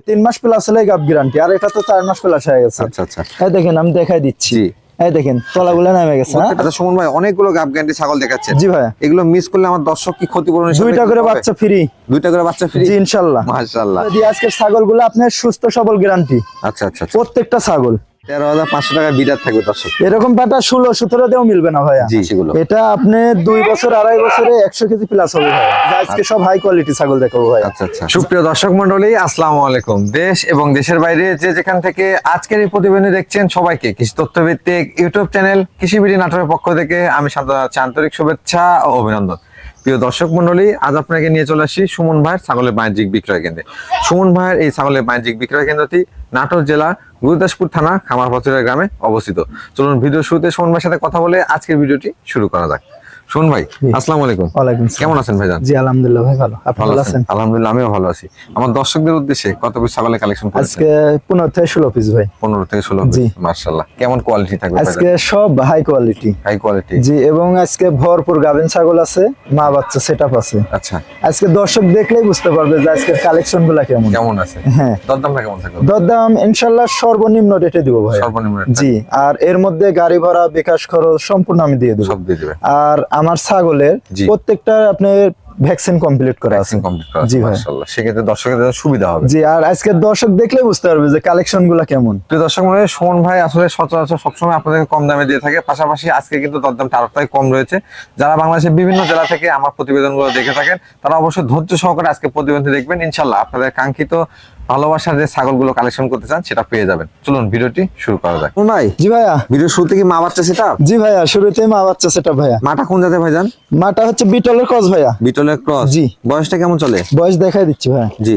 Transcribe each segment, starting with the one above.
তিন মাস প্লাস হলে গাব গ্যারান্টি আর এটা তো চার মাস প্লাস হয়ে গেছে। আচ্ছা আচ্ছা। দেখেন আমি দেখাই দিচ্ছি। এই দেখেন তলাগুলো নামে গেছে হ্যাঁ? আচ্ছা সুমন ভাই অনেকগুলো গাব গ্যারান্টি ছাগল দেখাচ্ছে। জি ভাই। এগুলো মিস করলে আমার দর্শক কি ক্ষতিপূরণ দুইটা করে বাচ্চা ফ্রি দুইটা করে বাচ্চা ফ্রি জি মাশাআল্লাহ ছাগলগুলো আপনার সুস্থ সবল গ্যারান্টি আচ্ছা আচ্ছা আচ্ছা। প্রত্যেকটা ছাগল তেরো হাজার পাঁচশো টাকা বিডার থাকবে দর্শক। এরকম পাটা ষোলো সতেরো দিয়েও মিলবে না ভাইয়া। জি সেগুলো। এটা আপনি দুই বছর আড়াই বছরে একশো কেজি প্লাস হবে ভাইয়া। আজকে সব হাই কোয়ালিটি ছাগল দেখাবো ভাইয়া। আচ্ছা আচ্ছা। সুপ্রিয় দর্শক মন্ডলী আসসালামু আলাইকুম। দেশ এবং দেশের বাইরে যে যেখান থেকে আজকের এই প্রতিবেদন দেখছেন সবাইকে কৃষি তথ্য ভিত্তিক ইউটিউব চ্যানেল কৃষি বিডি নাটোরের পক্ষ থেকে আমি আন্তরিক শুভেচ্ছা ও অভিনন্দন। প্রিয় দর্শক মন্ডলী আজ আপনাকে নিয়ে চলে আসি সুমন ভাইয়ের ছাগলের বাণিজ্যিক বিক্রয় কেন্দ্রে। সুমন ভাইয়ের এই ছাগলের বাণিজ্যিক বিক্রয় কেন্দ্রটি নাটোর জেলা গুরুদাসপুর থানা খামারপাথুরা গ্রামে অবস্থিত। চলুন ভিডিও শুরুতে সুমন সাথে কথা বলে আজকের ভিডিওটি শুরু করা যাক। সুমন ভাই আসসালামু আলাইকুম। ওয়ালাইকুম কেমন আছেন ভাইজান? জি আলহামদুলিল্লাহ ভাই ভালো। আপনি ভালো আছেন? আলহামদুলিল্লাহ আমিও ভালো আছি। আমার দর্শকদের উদ্দেশ্যে কত পিস ছাগলের কালেকশন করেছেন? আজকে পনেরো থেকে ষোলো পিস ভাই। পনেরো থেকে ষোলো জি। মার্শাল্লাহ কেমন কোয়ালিটি থাকবে আজকে সব হাই কোয়ালিটি হাই কোয়ালিটি জি এবং আজকে ভরপুর গাভিন ছাগল আছে মা বাচ্চা সেট আছে। আচ্ছা। আজকে দর্শক দেখলেই বুঝতে পারবে যে আজকের কালেকশনগুলা কেমন। কেমন আছে? হ্যাঁ। দরদামটা কেমন থাকবে? দরদাম ইনশাল্লাহ সর্বনিম্ন রেটে দিব ভাই। সর্বনিম্ন একটা জি আর এর মধ্যে গাড়ি ভাড়া বিকাশ খরচ সম্পূর্ণ আমি দিয়ে দেবো। সব দিয়ে দিবে। আর আমার ছাগলের প্রত্যেকটা আপনার ভ্যাকসিন কমপ্লিট করা আছে। কমপ্লিট করা জি ভাই। মার্শাল্লাহ সেক্ষেত্রে দর্শকের জন্য সুবিধা হবে। জি আর আজকে দর্শক দেখলে বুঝতে পারবে যে কালেকশনগুলা কেমন। প্রিয় দর্শক মনে সুমন ভাই আসলে সচরাচর সবসময় আপনাদেরকে কম দামে দিয়ে থাকে। পাশাপাশি আজকে কিন্তু দরদামটা আরোটাই কম রয়েছে। যারা বাংলাদেশের বিভিন্ন জেলা থেকে আমার প্রতিবেদনগুলো দেখে থাকেন তারা অবশ্যই ধৈর্য সহকারে আজকে প্রতিবেদনটি দেখবেন। ইনশাল্লাহ আপনাদের কাঙ্ক্ষিত ভালোবাসার যে ছাগলগুলো কালেকশন করতে চান সেটা পেয়ে যাবেন। চলুন ভিডিওটি শুরু করা যাক। ভাই জি ভাইয়া। ভিডিও শুরুতে কি মা বাচ্চা সেটা জি ভাইয়া শুরুতেই মা বাচ্চা সেটা ভাইয়া। মাটা কোন জাতে ভাইজান মাটা হচ্ছে বিটলের ক্রস ভাইয়া। বিটলের ক্রস জি। বয়সটা কেমন চলে? বয়স দেখাই দিচ্ছি ভাই। জি।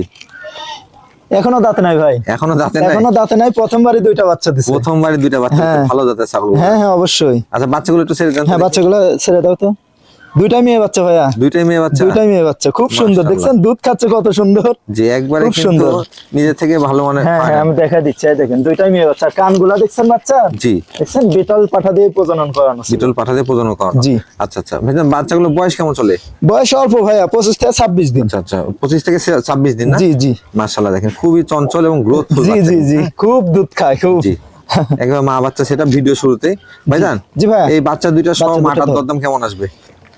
এখনও দাঁত নাই ভাই। এখনও দাঁতে নাই? এখনও দাঁতে নাই প্রথমবারই দুইটা বাচ্চা দিছে। প্রথমবারই দুইটা বাচ্চা হ্যাঁ। ভালো দাঁতে ছাগল হ্যাঁ হ্যাঁ অবশ্যই। আচ্ছা বাচ্চাগুলো একটু ছেড়ে দাও হ্যাঁ। বাচ্চাগুলো ছেড়ে দাও তো। দুইটা মেয়ে বাচ্চা ভাইয়া। দুইটাই মেয়ে বাচ্চা? দুইটাই মেয়ে বাচ্চা। খুব সুন্দর। দেখছেন? দুধ খাচ্ছে কত সুন্দর। যে একবারে খুব সুন্দর। নিজে থেকে ভালো মানে হ্যাঁ হ্যাঁ আমি দেখা দিচ্ছি। দেখেন দুইটাই মেয়ে বাচ্চা। কানগুলা দেখছেন বাচ্চা? জি। দেখছেন? বিটল পাঠা দিয়ে প্রজনন করানো। বিটল পাঠাতে প্রজনন করা জি। আচ্ছা আচ্ছা। ভাইজান বাচ্চাগুলো বয়স কেমন চলে? বয়স অল্প ভাইয়া পঁচিশ থেকে ছাব্বিশ দিন। আচ্ছা আচ্ছা। পঁচিশ থেকে ছাব্বিশ দিন না? জি জি। মার্শাল্লাহ দেখেন খুবই চঞ্চল এবং গ্রোথ জি জি জি। খুব দুধ খায় খুব। জি। একবার মা বাচ্চা সেটা ভিডিও শুরুতে। ভাইজান জি ভাইয়া। এই বাচ্চা দুইটা সহ মাটার। দরদাম কেমন আসবে?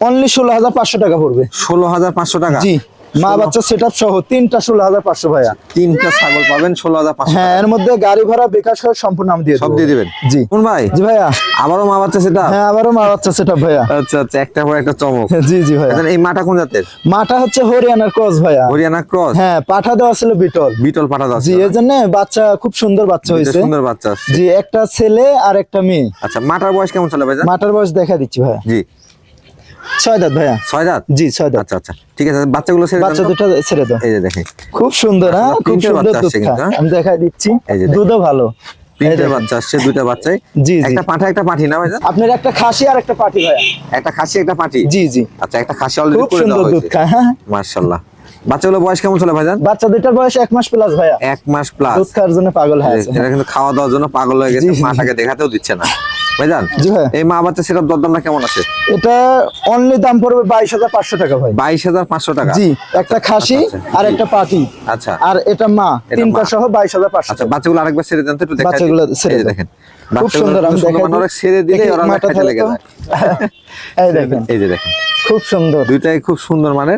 অনলি ষোলো হাজার পাঁচশো টাকা পড়বে। ষোলো হাজার পাঁচশো টাকা? জি মা বাচ্চা সেট সহ তিনটা ষোলো হাজার পাঁচশো ভাইয়া। তিনটা ছাগল পাবেন ষোলো হাজার পাঁচশো হ্যাঁ এর মধ্যে গাড়ি ভাড়া বিকাশ হয় সম্পূর্ণ আমি দিয়ে সব দিয়ে দিবেন? জি। কোন ভাই? জি ভাইয়া। আবারও মা বাচ্চা সেটা হ্যাঁ আবারও মা বাচ্চা সেট ভাইয়া। আচ্ছা আচ্ছা একটা পর একটা চমক। জি জি ভাইয়া। এই মাটা কোন জাতের? মাটা হচ্ছে হরিয়ানার ক্রস ভাইয়া। হরিয়ানা ক্রস? হ্যাঁ পাঠা দেওয়া ছিল বিটল। বিটল পাঠা জি এর জন্য বাচ্চা খুব সুন্দর বাচ্চা হয়েছে। সুন্দর বাচ্চা জি একটা ছেলে আর একটা মেয়ে। আচ্ছা মাটার বয়স কেমন চলে ভাইজান? মাটার বয়স দেখা দিচ্ছি ভাইয়া। জি। ছয় দাঁত ভাইয়া। ছয় দাঁত? জি ছয় দাঁত। আচ্ছা আচ্ছা। ঠিক আছে বাচ্চাগুলো ছেড়ে বাচ্চা দুটো ছেড়ে দাও। এই যে দেখেন খুব সুন্দর হ্যাঁ? খুব সুন্দর দুধ। হ্যাঁ? আমি দেখাই দিচ্ছি। দুধও ভালো। এই বাচ্চা আসছে দুইটা বাচ্চাই। জি জি। একটা পাঠা একটা পাঠি না ভাইজান? আপনার একটা খাসি আর একটা পাটি ভাইয়া। একটা খাসি একটা পাঠি? জি জি। আচ্ছা একটা খাসি অলরেডি করে হয়েছে। হ্যাঁ? বাচ্চাগুলো বয়স কেমন চলে ভাইজান? বাচ্চা দুটার বয়স এক মাস প্লাস ভাইয়া। এক মাস প্লাস দুধ খাওয়ার জন্য পাগল হয়ে আছে। এটা কিন্তু খাওয়া দাওয়ার জন্য পাগল হয়ে গেছে। মাটাকে দেখাতেও দিচ্ছে না। ভাইজান জি এই মা বাচ্চা সেটার দরদামটা কেমন আছে? এটা অনলি দাম পড়বে বাইশ হাজার পাঁচশো টাকা ভাই। বাইশ হাজার পাঁচশো টাকা? জি একটা খাসি আচ্ছা, আচ্ছা, আর একটা পাখি। আচ্ছা। আর এটা মা তিনটা সহ বাইশ হাজার পাঁচশো আচ্ছা বাচ্চাগুলো আরেকবার ছেড়ে দেন তো একটু বাচ্চাগুলো। ছেড়ে। দেখেন খুব সুন্দর আমি দেখাই ছেড়ে দিলে ওরা মাটা লেগে যায় এই দেখেন। এই যে দেখেন। খুব সুন্দর। দুইটাই খুব সুন্দর মানে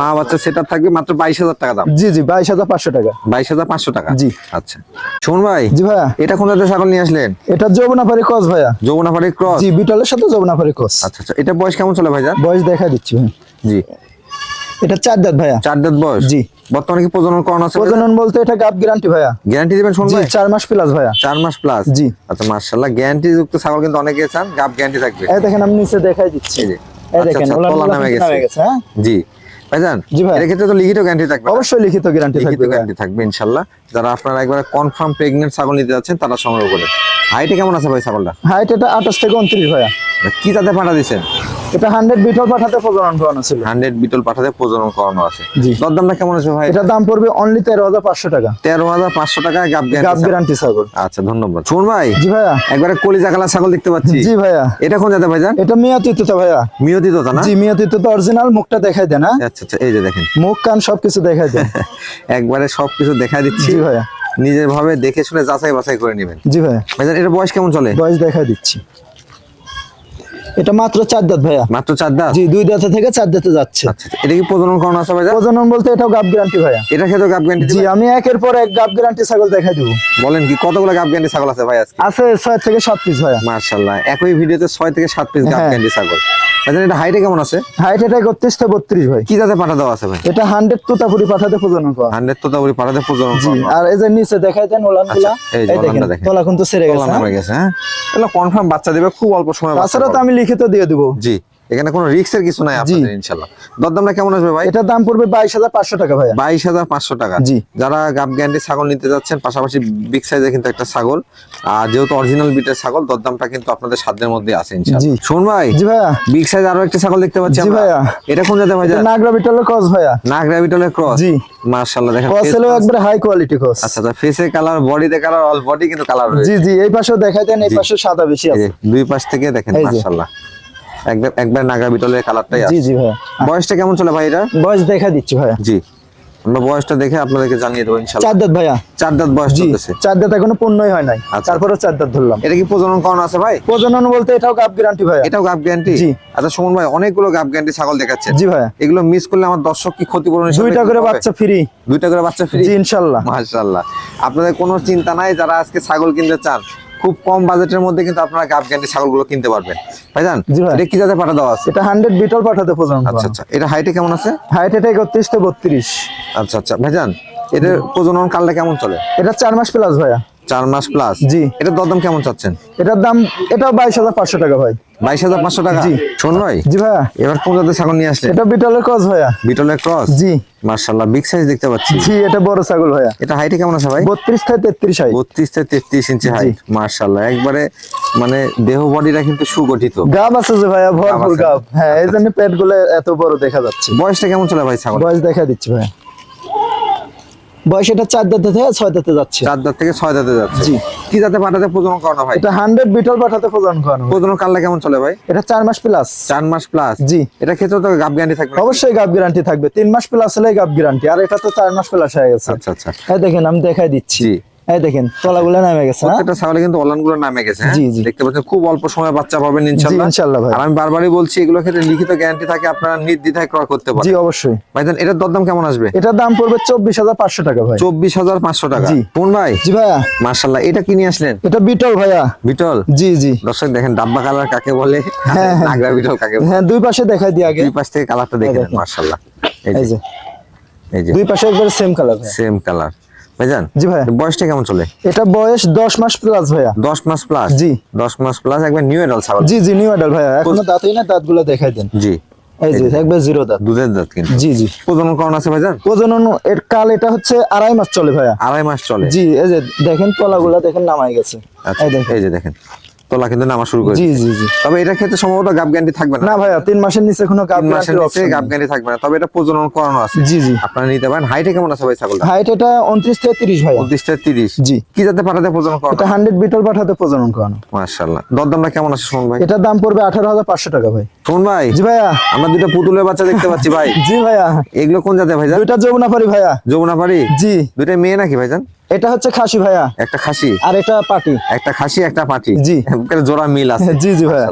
মা বাচ্চা সেটা থাকবে মাত্র বাইশ হাজার টাকা দাম। জি জি বাইশ হাজার পাঁচশো টাকা। বাইশ হাজার পাঁচশো টাকা। জি। আচ্ছা। শুন ভাই জি ভাইয়া। এটা কোন জাতের ছাগল নিয়ে আসলেন? এটা যমুনাপাড়ি ক্রস ভাইয়া। যমুনাপাড়ির ক্রস। জি বিটলের সাথে যমুনাপাড়ি ক্রস। আচ্ছা আচ্ছা। এটা বয়স কেমন চলে ভাইজান? বয়স দেখা দিচ্ছি ভাই জি। এটা চার দাঁত ভাইয়া। চার দাঁত বয়স? জি। বর্তমানে কি প্রজনন করানো আছে প্রজনন বলতে এটা গ্যারান্টি ভাইয়া। গ্যারান্টি দিবেন শুন জি ভাই? চার মাস প্লাস ভাইয়া। চার মাস প্লাস জি। আচ্ছা গ্যারান্টি যুক্ত ছাগল কিন্তু অনেকে চান গাব গ্যারান্টি থাকবে। এই দেখেন আমি নিচে দেখাই দিচ্ছি। যে। এই আচ্ছা, দেখেন আচ্ছা, ওলান নামে গেছে। হ্যাঁ? জি। ভাইজান জি ভাই। এর ক্ষেত্রে তো লিখিত গ্যারান্টি থাকবে অবশ্যই লিখিত গ্যারান্টি থাকবে ভাইয়া। গ্যারান্টি থাকবে ইনশাল্লাহ যারা আপনারা একবার কনফার্ম প্রেগনেন্ট ছাগল নিতে যাচ্ছেন তারা সংগ্রহ করে। হাইটে কেমন আছে ভাই ছাগলটা? হাইট এটা আঠাশ থেকে উনত্রিশ ভাইয়া। কি তাতে পাঠা দিচ্ছেন? এটা হান্ড্রেড বিটল পাঠাতে প্রজনন করানো ছিল। হান্ড্রেড বিটল পাঠাতে প্রজনন করানো আছে। জি। দরদামটা কেমন আছে ভাই? এটার দাম পড়বে অনলি তেরো হাজার পাঁচশো টাকা। তেরো হাজার পাঁচশো টাকা গাব গাব গ্যারান্টি গ্যারান্টি ছাগল। আচ্ছা ধন্যবাদ। শুন ভাই জি ভাইয়া। একবারে কলিজা কালা ছাগল দেখতে পাচ্ছি। জি ভাইয়া। এটা কোন জাতে ভাইজান এটা মিয়াতিত ভাইয়া। মিয়তি তো না? জি মিয়াতিত তো অরিজিনাল মুখটা দেখাই দেন হ্যাঁ? আচ্ছা আচ্ছা এই যে দেখেন। মুখ কান সবকিছু দেখাই দেন। একবারে সবকিছু দেখা দিচ্ছি। জি ভাইয়া। নিজের ভাবে দেখে শুনে যাচাই বাছাই করে নেবেন। জি ভাইয়া। ভাইজান এটা বয়স কেমন চলে? বয়স দেখাই দিচ্ছি। এটা মাত্র চার দাঁত ভাইয়া। মাত্র চার দাঁত? জি দুই দাঁতে থেকে চার দাঁতে যাচ্ছে। আচ্ছা আচ্ছা। এটা কি প্রজনন করানো আছে ভাইয়া প্রজনন বলতে এটাও গাব গ্যারান্টি ভাইয়া। এটা খেতে গাব গ্যারান্টি জি আমি একের পর এক গাব গ্যারান্টি ছাগল দেখাই দিব। বলেন কি কতগুলো গাব গ্যারান্টি ছাগল আছে ভাইয়া আজকে? আছে ছয় থেকে সাত পিস ভাইয়া। মাশাআল্লাহ একই ভিডিওতে ছয় থেকে সাত পিস গাব। গ্যারান্টি ছাগল। ভাইজান এটা হাইটে কেমন আছে? হাইট এটা একত্রিশ থেকে বত্রিশ ভাই। কি জাতে পাঠা দেওয়া আছে ভাই? এটা হান্ড্রেড তোতাপুরি পাঠাতে প্রজনন করা। হান্ড্রেড তো পাঠাতে প্রজনন জি আর এই যে নিচে দেখাই দেন ওলানগুলা আচ্ছা, এই দেখেন কিন্তু গেছে হ্যাঁ? গেছে হ্যাঁ? তাহলে কনফার্ম বাচ্চা দেবে খুব অল্প সময় তো আমি লিখিত দিয়ে দিব। জি। এখানে কোনো রিস্কের কিছু নাই আপনাদের ইনশাল্লাহ দরদামটা কেমন আসবে ভাই? এটার দাম পড়বে বাইশ হাজার পাঁচশো টাকা ভাই বাইশ হাজার পাঁচশো টাকা। জি। যারা গাব গ্যান্ডি ছাগল নিতে যাচ্ছেন পাশাপাশি বিগ সাইজের কিন্তু একটা ছাগল আর যেহেতু অরিজিনাল বিটের ছাগল দরদামটা কিন্তু আপনাদের সাধ্যের মধ্যে আছে ইনশাল্লাহ জি। শোন ভাই জি ভাইয়া। বিগ সাইজ আরও একটা ছাগল দেখতে পাচ্ছি জি আমরা। ভাইয়া। এটা কোন জাতে ভাই? এটা নাগরা বিটলের কস ভাইয়া। নাগ র্যাবিটলের ক্রস জি। মার্শাল্লাহ দেখেন face হলো একবারে হাই কোয়ালিটি ক্রস আচ্ছা আচ্ছা ফেসে কালার বডিতে কালার অল বডি কিন্তু কালার রয়েছে। জি জি এই পাশেও দেখাই দেন এই পাশে সাদা বেশি আছে। দুই পাশ থেকে দেখেন এই একবার নাগা বিটলের কালারটাই জি আছে জি ভাইয়া। বয়সটা কেমন চলে ভাই এটা বয়স দেখা দিচ্ছি ভাইয়া। জি। আমরা বয়সটা দেখে আপনাদেরকে জানিয়ে দেবো ইনশাল্লাহ। চার দাঁত ভাইয়া। চার দাঁত বয়স চলতেছে। চার দাঁত এখনও পূর্ণই হয় নাই। আচ্ছা। তারপরে চার দাঁত ধরলাম। এটা কি প্রজনন করানো আছে ভাই? প্রজনন বলতে এটাও গাব গ্যারান্টি ভাইয়া। এটাও গাব গ্যারান্টি জি। আচ্ছা সুমন ভাই অনেকগুলো গাব গ্যারান্টি ছাগল দেখাচ্ছে। জি ভাইয়া। এগুলো মিস করলে আমার দর্শক কি ক্ষতিপূরণ হিসেবে দুইটা করে বাচ্চা ফ্রি দুইটা করে বাচ্চা ফ্রি জি ইনশাল্লাহ। মাশাআল্লাহ। আপনাদের কোনো চিন্তা নাই যারা আজকে ছাগল কিনতে চান? খুব কম বাজেটের মধ্যে কিন্তু আপনারা গাব গ্যারান্টি ছাগলগুলো কিনতে পারবেন। ভাইজান। এটা কি যাতে পাঠা দেওয়া আছে? এটা হান্ড্রেড বিটল পাঠাতে প্রজনন আচ্ছা আচ্ছা। এটা হাইটে কেমন আছে? হাইট এটা একত্রিশ থেকে বত্রিশ। আচ্ছা আচ্ছা। ভাইজান এটা প্রজনন কালটা কেমন চলে? এটা চার মাস প্লাস ভাইয়া। চার মাস প্লাস জি। এটা দরদাম কেমন চাচ্ছেন? এটার দাম এটাও বাইশ হাজার পাঁচশো টাকা ভাই। বাইশ হাজার পাঁচশো টাকা? জি। শোন ভাই জি ভাইয়া। এবার কোন জাতের ছাগল নিয়ে আসলেন? এটা বিটলের কস ভাইয়া। বিটলের ক্রস জি। মার্শাল্লাহ বিগ সাইজ দেখতে পাচ্ছি। জি এটা বড় ছাগল ভাইয়া। এটা হাইটে কেমন আছে ভাই? বত্রিশ থেকে তেত্রিশ হাইট বত্রিশ থেকে তেত্রিশ ইঞ্চি হাইট মার্শাল্লাহ একবারে মানে দেহ বডিটা কিন্তু সুগঠিত। গাব আছে যে ভাইয়া ভরপুর গাব। হ্যাঁ এই জন্য পেটগুলো এত বড় দেখা যাচ্ছে। বয়সটা কেমন চলে ভাই ছাগল বয়স দেখা দিচ্ছি ভাইয়া। বয়স এটা চার দাঁতে থেকে ছয় দাঁতে যাচ্ছে। চার দাঁত থেকে ছয় দাঁতে যাচ্ছে। জি। কি জাতে পাঠাতে প্রজনন করানো ভাই। এটা হান্ড্রেড বিটল পাঠাতে প্রজনন করানো প্রজনন কালটা কেমন চলে ভাই? এটা চার মাস প্লাস চার মাস প্লাস জি। এটা ক্ষেত্রে তো গাব গ্যারান্টি থাকবে অবশ্যই গাব গ্যারান্টি থাকবে। তিন মাস প্লাস হলে গাব গ্যারান্টি আর এটা তো চার মাস প্লাস হয়ে গেছে। আচ্ছা আচ্ছা। হ্যাঁ দেখেন আমি দেখাই দিচ্ছি। জি। এই দেখেন তলাগুলো নামে গেছে হ্যাঁ? প্রত্যেকটা ছাগলে কিন্তু অলানগুলো নামে গেছে হ্যাঁ? জি, জি। দেখতে পাচ্ছেন খুব অল্প সময় বাচ্চা পাবেন ইনশাল্লাহ। ইনশাল্লাহ ভাই। আর আমি বারবারই বলছি এগুলো ক্ষেত্রে লিখিত গ্যারান্টি থাকে আপনারা নির্দ্বিধায় ক্রয় করতে জি পারেন অবশ্যই। ভাইজান এটার দরদাম কেমন আসবে? এটার দাম পড়বে চব্বিশ হাজার পাঁচশো টাকা ভাই। চব্বিশ হাজার পাঁচশো টাকা। জি। কোন ভাই? জি ভাইয়া। মার্শাল্লাহ এটা কি নিয়ে আসলেন? এটা বিটল ভাইয়া। বিটল? জি জি। দর্শক দেখেন ডাব্বা কালার কাকে বলে? হ্যাঁ। নাগরা বিটল কাকে বলে? হ্যাঁ দুই পাশে দেখাই দিই আগে। দুই পাশ থেকে কালারটা দেখেন। মার্শাল্লাহ এই যে এই যে। দুই পাশে একবার সেম কালার সেম কালার ভাইজান জি ভাইয়া। বয়সটা কেমন চলে? এটা বয়স দশ মাস প্লাস ভাইয়া। দশ মাস প্লাস জি। দশ মাস প্লাস একবার নিউ এডাল ছাগল। জি জি নিউ এডাল ভাইয়া। এখনও দাঁতই না দাঁতগুলো দেখাই দেন। জি। এই যে একবার জিরো দাঁত। দুধের দাঁত কিন্তু। জি জি। প্রজনন কারণ আছে ভাইজান? প্রজনন এর কাল এটা হচ্ছে আড়াই মাস চলে ভাইয়া। আড়াই মাস চলে। জি এই যে দেখেন তলাগুলা দেখেন নামাই গেছে। আচ্ছা এই দেখেন। এই যে দেখেন। তোলা কিন্তু নামা শুরু করে জি জি জি। তবে এটার ক্ষেত্রে সম্ভবত গাব গ্যারান্টি থাকবে না। না ভাইয়া তিন মাসের নিচে কোনো গাব মাসের নিচে গাব গ্যারান্টি থাকবে না। তবে এটা প্রজনন করানো আছে। জি জি। আপনারা নিতে পারেন। হাইটে কেমন আছে ভাই ছাগলটা? হাইট এটা উনত্রিশ থেকে তিরিশ ভাইয়া। উনত্রিশ থেকে তিরিশ। জি। কি যাতে পাঠাতে প্রজনন করানো? এটা হান্ড্রেড বিটল পাঠাতে প্রজনন করানো। মার্শাল্লাহ দরদামটা কেমন আছে সুমন ভাই? এটার দাম পড়বে আঠারো হাজার পাঁচশো টাকা ভাই। সুমন ভাই জি ভাইয়া। আমরা দুটো পুতুলের বাচ্চা দেখতে পাচ্ছি ভাই। জি ভাইয়া। এগুলো কোন জাতে ভাই দুইটা যমুনা পারি ভাইয়া। যমুনা পাড়ি জি। দুইটা মেয়ে নাকি ভাইজান এটা হচ্ছে খাসি ভাইয়া। একটা খাসি? আর এটা পাটি। একটা খাসি একটা পাটি? জি। জোড়া মিল আছে। জি জি ভাইয়া।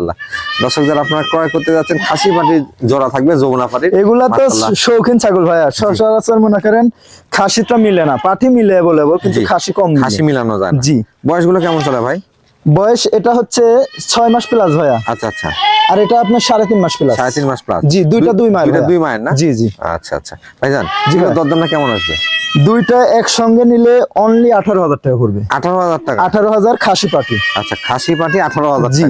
দর্শক যারা আপনারা ক্রয় করতে যাচ্ছেন খাসি পাটির জোড়া থাকবে যমুনা পাটি এগুলা তো শৌখিন ছাগল ভাইয়া। সচরাচর মনে করেন খাসিটা মিলে না পাটি মিলে বলে কিন্তু খাসি কম খাসি মিলানো যায়। জি। বয়সগুলো কেমন চলে ভাই? বয়স এটা হচ্ছে ছয় মাস প্লাস ভাইয়া। আচ্ছা আচ্ছা। আর এটা আপনার সাড়ে তিন মাস প্লাস সাড়ে তিন মাস প্লাস জি, দুইটা দুই মায়ের দুই মায়ের না? জি, জি। আচ্ছা আচ্ছা। ভাইজান জি। দরদামটা কেমন আসবে? দুইটা একসঙ্গে নিলে অনলি আঠারো হাজার টাকা করবে আঠারো হাজার টাকা। আঠারো হাজার খাসি পাটি। আচ্ছা খাসি পাটি আঠারো হাজার জি।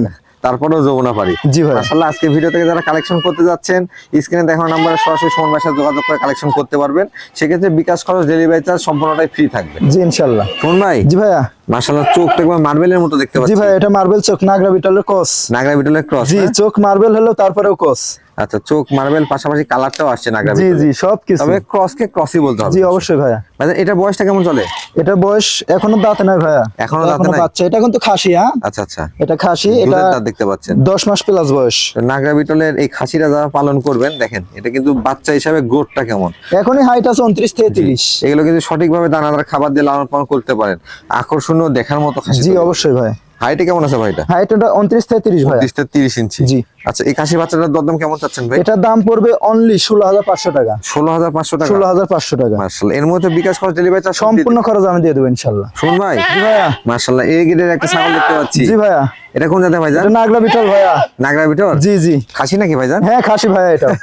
তারপরেও যমুনা পারি জি ভাই। মাশাআল্লাহ আজকে ভিডিও থেকে যারা কালেকশন করতে যাচ্ছেন স্ক্রিনে দেখানো নাম্বারে সরাসরি সুমন ভাইয়ের সাথে যোগাযোগ করে কালেকশন করতে পারবেন। সেক্ষেত্রে বিকাশ খরচ ডেলিভারি চার্জ সম্পূর্ণটাই ফ্রি থাকবে। জি ইনশাল্লাহ সুমন ভাই? জি ভাইয়া। মাশাআল্লাহ চোখ একবার মার্বেলের মতো দেখতে জি পাচ্ছি। ভাই এটা মার্বেল চোখ নাগরা বিটলের কস নাগরা বিটলের ক্রস জি চোখ মার্বেল হলো তারপরেও কস আচ্ছা চোখ মার্বেল পাশাপাশি কালারটাও আসছে নাগরা জি জি সব কিছু তবে ক্রসকে ক্রসই বলতে হবে জি অবশ্যই ভাইয়া। মানে এটা বয়সটা কেমন চলে? এটা বয়স এখনও দাঁতে নাই ভাইয়া। এখনও দাঁতে নাই? বাচ্চা। এটা কিন্তু খাসি হ্যাঁ? আচ্ছা আচ্ছা। এটা খাসি এটা দাঁত দেখতে পাচ্ছেন। দশ মাস প্লাস বয়স। নাগরা বিটলের এই খাসিটা যারা পালন করবেন দেখেন এটা কিন্তু বাচ্চা হিসাবে গোটটা কেমন? এখনই হাইট আছে উনত্রিশ থেকে তিরিশ। এগুলো কিন্তু সঠিকভাবে দানাদার খাবার দিয়ে লালন পালন করতে পারেন। আকর্ষণীয় দেখার মতো খাসি জি অবশ্যই ভাই। হাইটে কেমন আছে ভাইটা? হাইট এটা উনত্রিশ থেকে তিরিশ ভাই তিরিশ থেকে তিরিশ ইঞ্চি। জি। আচ্ছা এই খাসি বাচ্চাটার দরদাম কেমন চাচ্ছেন ভাই? এটার দাম পড়বে অনলি ষোলো হাজার পাঁচশো টাকা। ষোলো হাজার পাঁচশো টাকা? ষোলো হাজার পাঁচশো টাকা। মার্শাল এর মধ্যে বিকাশ খরচ ডেলিভারি চার্জ সম্পূর্ণ খরচ আমি দিয়ে দেবো ইনশাল্লাহ। শুন ভাই। জি ভাইয়া। মার্শাল্লাহ এই গেটের একটা ছাগল দেখতে পাচ্ছি। জি ভাইয়া। এটা কোন জাতের ভাইজান? এটা নাগরা বিটল ভাইয়া। নাগরা বিটর জি জি। খাসি নাকি ভাইজান? হ্যাঁ খাসি ভাইয়া এটা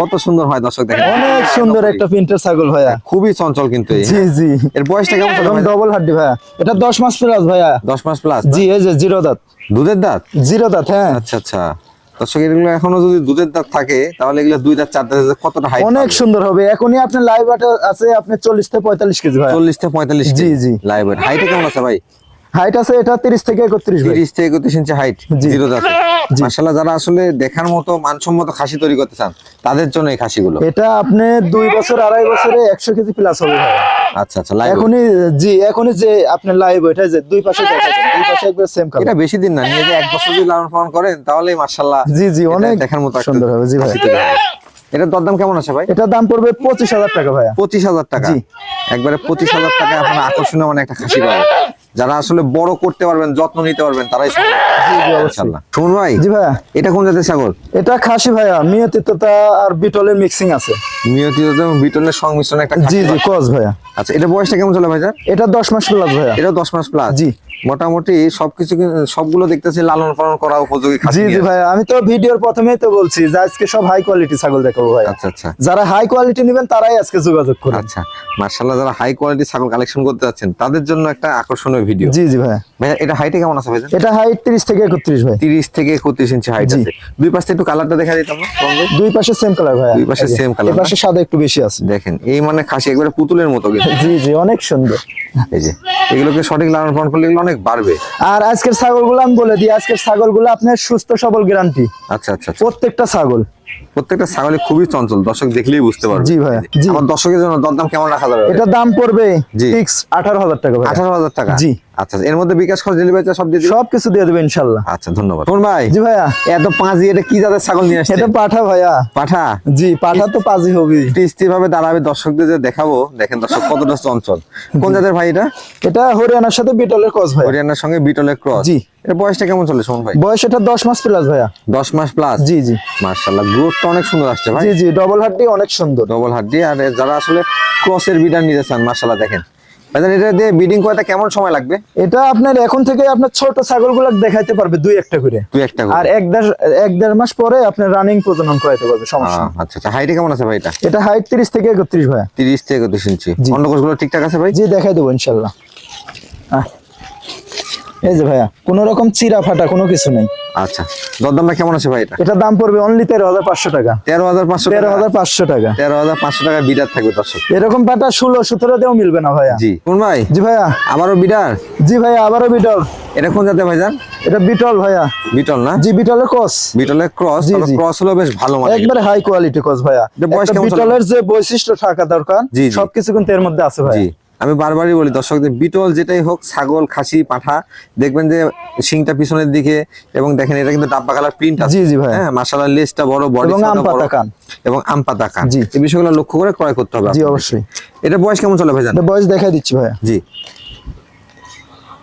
কত সুন্দর হয় দর্শক দেখেন। অনেক সুন্দর একটা প্রিন্টের ছাগল ভাইয়া। খুবই চঞ্চল কিন্তু জি জি। এর বয়সটা কেমন চলে ডবল হাড্ডি ভাইয়া। এটা দশ মাস প্লাস ভাইয়া। দশ মাস প্লাস জি এই যে জিরো দাঁত। দুধের দাঁত? জিরো দাঁত হ্যাঁ। আচ্ছা আচ্ছা। দর্শক এগুলো এখনও যদি দুধের দাঁত থাকে তাহলে এগুলো দুই দাঁত চার দাঁত কতটা হাইট অনেক সুন্দর হবে। এখনই আপনার লাইভ আছে আপনি চল্লিশ থেকে পঁয়তাল্লিশ কেজি ভাই চল্লিশ থেকে পঁয়তাল্লিশ জি, জি। লাইভ হাইটে কেমন আছে ভাই? হাইট আছে এটা তিরিশ থেকে একত্রিশ ভাই। তিরিশ থেকে একত্রিশ ইঞ্চি হাইট জিরো দাঁতে। মাসাল্লাহ যারা আসলে দেখার মতো মানসম্মত খাসি তৈরি করতে চান তাদের জন্য এই খাসিগুলো। এটা আপনি দুই বছর আড়াই বছরে একশো কেজি প্লাস হবে ভাই। আচ্ছা আচ্ছা লাইভ এখনই জি এখনই যে আপনার লাইভ এটা যে দুই পাশে দেখা দুই পাশে একবার সেম কালার এটা বেশি দিন না নিয়ে যে এক বছর যদি লালন পালন করেন তাহলে মার্শাল্লাহ জি জি অনেক দেখার মতো সুন্দর হবে। জি ভাই। এটার দরদাম কেমন আছে ভাই? এটার দাম পড়বে পঁচিশ হাজার টাকা ভাইয়া। পঁচিশ হাজার টাকা। জি। একবারে পঁচিশ হাজার টাকা আপনার আকর্ষণীয় মানে একটা খাসি পাবেন। যারা আসলে বড় করতে পারবেন যত্ন নিতে পারবেন তারাই জি শুন ভাই জি ভাইয়া। এটা কোন জাতের ছাগল? এটা খাসি ভাইয়া মিয়তিততা আর বিটলের মিক্সিং আছে। নিয়তিত এবং বিটলের সংমিশ্রণ একটা জি জি। কস ভাইয়া। আচ্ছা এটা বয়সটা কেমন চলে ভাইয়া এটা দশ মাস প্লাস ভাইয়া। এটা দশ মাস প্লাস জি। মোটামুটি সবকিছু সবগুলো দেখতেছি লালন পালন করা উপযোগী জি জি। ভাইয়া আমি তো ভিডিওর প্রথমেই তো বলছি যে আজকে সব হাই কোয়ালিটি ছাগল দেখাবো ভাই। আচ্ছা আচ্ছা। যারা হাই কোয়ালিটি নেবেন তারাই আজকে যোগাযোগ করুন। আচ্ছা মার্শাল্লাহ যারা হাই কোয়ালিটি ছাগল কালেকশন করতে যাচ্ছেন তাদের জন্য একটা আকর্ষণীয় ভিডিও জি জি ভাইয়া ভাইয়া এটা হাইটে কেমন আছে ভাইজান? এটা হাইট তিরিশ থেকে একত্রিশ ভাই। তিরিশ থেকে একত্রিশ ইঞ্চি হাইট আছে। দুই পাশে একটু কালারটা দেখা দিতাম? দুই পাশে সেম কালার ভাই দুই পাশে সেম কালার এই পাশে সাদা একটু বেশি আছে। দেখেন এই মানে খাসি একবারে পুতুলের মতো জি জি অনেক সুন্দর। এই যে এগুলোকে সঠিক লালন পালন করলে এগুলো অনেক বাড়বে আর আজকের ছাগলগুলো আমি বলে দিই আজকের ছাগলগুলো আপনার সুস্থ সবল গ্যারান্টি আচ্ছা আচ্ছা আচ্ছা। প্রত্যেকটা ছাগল প্রত্যেকটা ছাগলে খুবই চঞ্চল দর্শক দেখলেই বুঝতে পারবে জি ভাই জি। আমার দর্শকের জন্য দরদাম কেমন রাখা যাবে এটা দাম পড়বে জি। ফিক্স আঠারো হাজার টাকা আঠারো হাজার টাকা জি। আচ্ছা এর মধ্যে বিকাশ খরচ ডেলিভারি সব দিয়ে সব কিছু দিয়ে দেবে ইনশাল্লাহ। আচ্ছা ধন্যবাদ। শোন ভাই। জি ভাইয়া এত পাঁজি এটা কি জাতের ছাগল নিয়ে আসছে এটা পাঠা ভাইয়া। পাঠা? জি পাঠা তো পাজি হবে। স্থির ভাবে দাঁড়াবে দর্শকদের যে দেখাবো। দেখেন দর্শক কতটা চঞ্চল। কোন জাতের ভাই এটা? এটা হরিয়ানার সাথে বিটলের কস ভাই হরিয়ানার সঙ্গে বিটলের ক্রস। জি। এর বয়সটা কেমন চলে শোন ভাই? বয়স এটা দশ মাস প্লাস ভাইয়া। দশ মাস প্লাস জি জি। মার্শাল্লাহ গ্রোথটা অনেক সুন্দর আসছে ভাই। জি জি ডবল হাড্ডি অনেক সুন্দর। ডবল হাড্ডি আর যারা আসলে ক্রসের বিডার নিতে চান মার্শাল্লাহ দেখেন। ভাইজান এটা দিয়ে বিডিং করতে কেমন সময় লাগবে? এটা আপনার এখন থেকে আপনার ছোট ছাগলগুলো দেখাইতে পারবে দুই একটা করে। তুই একটা করে। আর এক দেড় এক দেড় মাস পরে আপনার রানিং প্রজনন করাইতে পারবে সমস্যা আচ্ছা আচ্ছা। হাইটে কেমন আছে ভাই এটা? এটা হাইট তিরিশ থেকে একত্রিশ ভাইয়া। তিরিশ থেকে একত্রিশ ইঞ্চি। জি। অন্য কোষগুলো ঠিকঠাক আছে ভাই? জি দেখাই দেবো ইনশাল্লাহ। আহ। এই যে ভাইয়া কোনো রকম চিরা ফাটা কোনো কিছু নেই। আচ্ছা দরদামটা কেমন আছে ভাই এটা? এটা দাম পড়বে অনলি তেরো হাজার পাঁচশো টাকা। তেরো হাজার পাঁচশো তেরো হাজার পাঁচশো টাকা। তেরো হাজার পাঁচশো টাকা বিডার থাকবে দর্শক। এরকম পাটা ষোলো সতেরোতেও মিলবে না ভাইয়া। জি কোন ভাই? জি ভাইয়া। আবারও বিডার? জি ভাইয়া আবারও বিটল। এটা কোন জাতে ভাইজান এটা বিটল ভাইয়া। বিটল না? জি বিটলের কস বিটলের ক্রস জি। ক্রস হলো বেশ ভালো মানে একবারে হাই কোয়ালিটি কস ভাইয়া? বিটলের যে বৈশিষ্ট্য থাকা দরকার। সবকিছু কিন্তু এর মধ্যে আছে ভাই আমি বারবারই বলি দর্শকদের বিটল যেটাই হোক ছাগল খাসি পাঠা দেখবেন যে শিংটা পিছনের দিকে এবং দেখেন এটা কিন্তু ডাব্বা কালার প্রিন্ট আছে। জি, জি ভাই। হ্যাঁ মাশাআল্লাহ লেজটা বড় বড় এবং আম পাতা কান। এবং আম পাতা কান জি। এই বিষয়গুলো লক্ষ্য করে ক্রয় করতে হবে জি অবশ্যই। এটা বয়স কেমন চলে ভাই এটা বয়স দেখাই দিচ্ছি ভাই জি।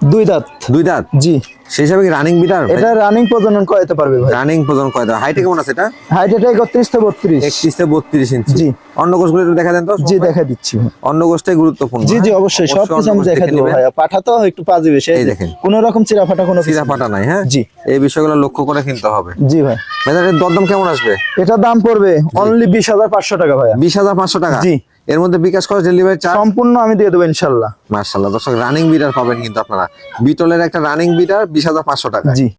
দুই দাঁত। দুই দাঁত? জি। সেই হিসাবে রানিং বিটার এটা রানিং প্রজনন করাইতে পারবে ভাই। রানিং প্রজন কয় দাঁত হাইটে কেমন আছে এটা? হাইট এটা একত্রিশ থেকে বত্রিশ। একত্রিশ থেকে বত্রিশ ইঞ্চি। জি। অন্য একটু দেখা দেন তো। জি দেখাই দিচ্ছি। অন্য গুরুত্বপূর্ণ জি জি হ্যাঁ? অবশ্যই। অন্য সবকিছু আমি দেখে দেবো। ভাইয়া। পাঠা তো একটু পাজি বেশি এই দেখেন। কোন রকম চিরা ফাটা কোনো কিছু চিরা ফাটা নাই হ্যাঁ? জি। এই বিষয়গুলো লক্ষ্য করে কিনতে হবে। জি ভাই। ভাইজান এর দরদাম কেমন আসবে? এটা দাম পড়বে অনলি বিশ হাজার পাঁচশো টাকা ভাইয়া। বিশ হাজার পাঁচশো টাকা? জি। এর মধ্যে বিকাশ খরচ ডেলিভারি চার্জ সম্পূর্ণ আমি দিয়ে দেবো ইনশাল্লাহ। মার্শাল্লাহ দর্শক রানিং বিটার পাবেন কিন্তু আপনারা। বিটলের একটা রানিং বিটার বিশ হাজার পাঁচশো টাকা জি।